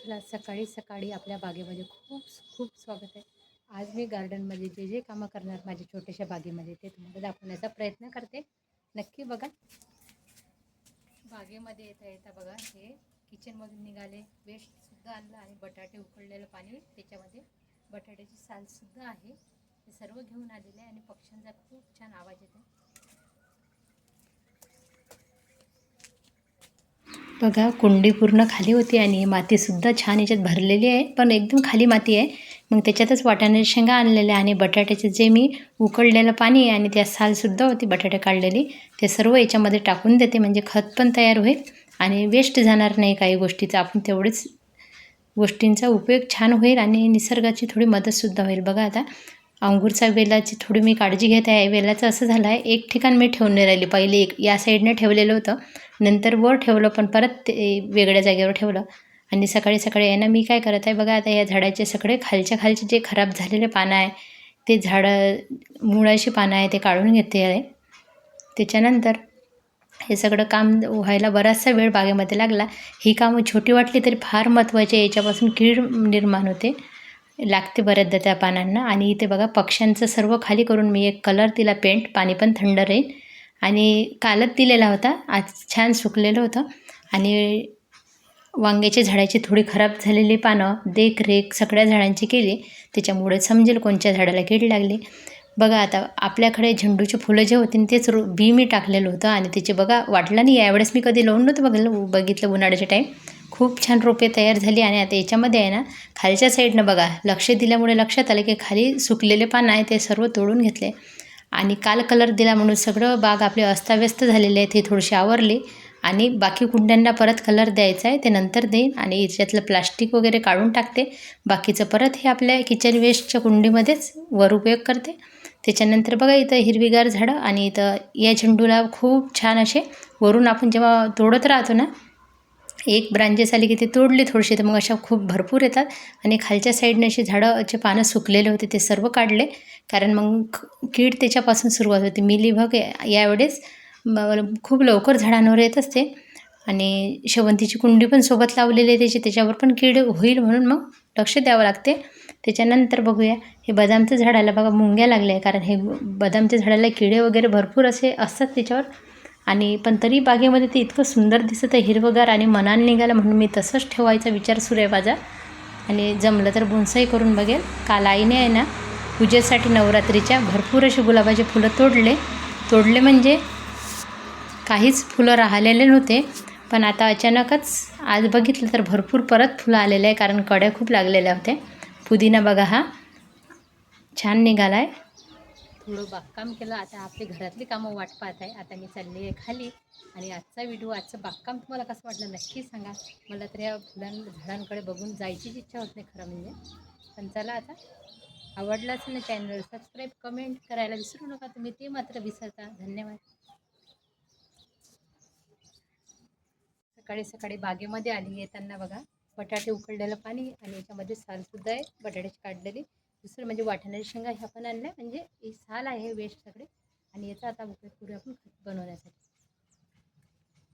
चला सकाळी सकाळी आपल्या बागेमध्ये खूप खूप स्वागत आहे. आज मी गार्डनमध्ये जे जे कामं करणार माझ्या छोट्याशा बागेमध्ये ते तुम्हाला दाखवण्याचा प्रयत्न करते. नक्की बघा. बागेमध्ये येता येता बघा हे किचनमधून निघाले. वेस्टसुद्धा आणलं आणि बटाटे उकळलेलं पाणी त्याच्यामध्ये. बटाट्याची सालसुद्धा आहे. हे सर्व घेऊन आलेले आहे आणि पक्ष्यांचा खूप छान आवाज येतो बघा कुंडी पूर्ण खाली होती आणि मातीसुद्धा छान याच्यात भरलेली आहे. पण एकदम खाली माती आहे. मग त्याच्यातच वाटाणे शेंगा आणलेल्या आणि बटाट्याचे जे मी उकळलेलं पाणी आहे आणि त्या सालसुद्धा होती बटाटे काढलेली ते सर्व याच्यामध्ये टाकून देते. म्हणजे खत पण तयार होईल आणि वेस्ट जाणार नाही काही गोष्टीचा. आपण तेवढेच गोष्टींचा उपयोग छान होईल आणि निसर्गाची थोडी मदतसुद्धा होईल. बघा आता अंगूरचा वेलाची थोडी मी काळजी घेत आहे. वेलाचं असं झालं आहे एक ठिकाण मी ठेवून नाही राहिली. पहिले एक या साईडने ठेवलेलं होतं. नंतर वर ठेवलं पण परत ते वेगळ्या जागेवर ठेवलं. आणि सकाळी सकाळी यांना मी काय करत आहे बघा आता या झाडाचे सगळे खालच्या खालचे जे खराब झालेले पानं आहे ते झाडं मुळाशी पानं आहे ते काढून घेते आहे. त्याच्यानंतर हे सगळं काम व्हायला बराचसा वेळ बागेमध्ये लागला. ही कामं छोटी वाटली तरी फार महत्त्वाची आहे. याच्यापासून कीड निर्माण होते. लागते बऱ्याचदा त्या पानांना. आणि इथे बघा पक्ष्यांचं सर्व खाली करून मी एक कलर तिला पेंट पाणी पण थंड राहील. आणि कालच दिलेला होता आज छान सुकलेलं होतं. आणि वांग्याच्या झाडाची थोडी खराब झालेली पानं देखरेख सगळ्या झाडांची केली. त्याच्यामुळे समजेल कोणत्या झाडाला कीड लागली. बघा आता आपल्याकडे झेंडूचे फुलं जे होती तेच रो बी मी टाकलेलं होतं. आणि त्याचे बघा वाटलं नाही यावेळेस मी कधी लावून नव्हतं बघितलं बघितलं उन्हाळ्याच्या टाईम खूप छान रोपे तयार झाली आणि आता याच्यामध्ये आहे ना खालच्या साईडनं बघा लक्ष दिल्यामुळे लक्षात आलं की खाली सुकलेले पानं आहे ते सर्व तोडून घेतले. आणि काल कलर दिला म्हणून सगळं बाग आपले अस्ताव्यस्त झालेले आहे ते थोडीशी आवरली. आणि बाकी कुंड्यांना परत कलर द्यायचा आहे ते नंतर देईन. आणि याच्यातलं प्लास्टिक वगैरे काढून टाकते. बाकीचं परत हे आपल्या किचन वेस्टच्या कुंडीमध्येच वर उपयोग करते. त्याच्यानंतर बघा इथं हिरवीगार झाडं आणि इथं या झेंडूला खूप छान असे वरून आपण जेव्हा तोडत राहतो ना एक ब्रांचेस आली की ते तोडले थोडीशी तर मग अशा खूप भरपूर येतात. आणि खालच्या साईडने असे झाडंचे पानं सुकलेले होते ते सर्व काढले. कारण मग कीड त्याच्यापासून सुरुवात होते. मिलीबग यावेळेस खूप लवकर झाडांवर येत असते. आणि शेवंतीची कुंडी पण सोबत लावलेली आहे त्याची. त्याच्यावर पण कीड होईल म्हणून मग लक्ष द्यावं लागते. त्याच्यानंतर बघूया. हे बदामचं झाडाला बघा मुंग्या लागल्या. आहे कारण हे बदामच्या झाडाला किडे वगैरे भरपूर असे असतात त्याच्यावर. आणि पण तरी बागेमध्ये ते इतकं सुंदर दिसत आहे हिरवगार आणि मनाने निघालं म्हणून मी तसंच ठेवायचा विचार सुरू आहे माझा. आणि जमलं तर बोनसाई करून बघेल. काल आईने आहे ना पूजेसाठी नवरात्रीच्या भरपूर असे गुलाबाचे फुलं तोडले. तोडले म्हणजे काहीच फुलं राहिलेले नव्हते पण आता अचानकच आज बघितलं तर भरपूर परत फुलं आलेले आहे कारण कड्या खूप लागलेल्या होत्या. पुदिना बघा हा छान निघाला आहे थोडं बागकाम केलं. आता आपली घरातली कामं वाट पाहत आहे. आता मी चालली आहे खाली. आणि आजचा व्हिडिओ आजचं बागकाम तुम्हाला कसं वाटलं नक्की सांगा. मला तर या फुलां झाडांकडे बघून जायचीच इच्छा होत नाही खरं म्हणजे. पण चला आता. आवडलं असेल ना चॅनल सबस्क्राईब कमेंट करायला विसरू नका तुम्ही. ते मात्र विसरता. धन्यवाद. सकाळी सकाळी बागेमध्ये आली येताना बघा. बटाटे उकळलेलं पाणी आणि याच्यामध्ये सालसुद्धा आहे. बटाट्याची काढलेली. दुसरं म्हणजे वाटाण्याची शेंगा ह्या पण आणल्या. म्हणजे ही साल आहे वेस्ट सगळे. आणि याचा आता उपयोग करूया आपण खत बनवण्यासाठी.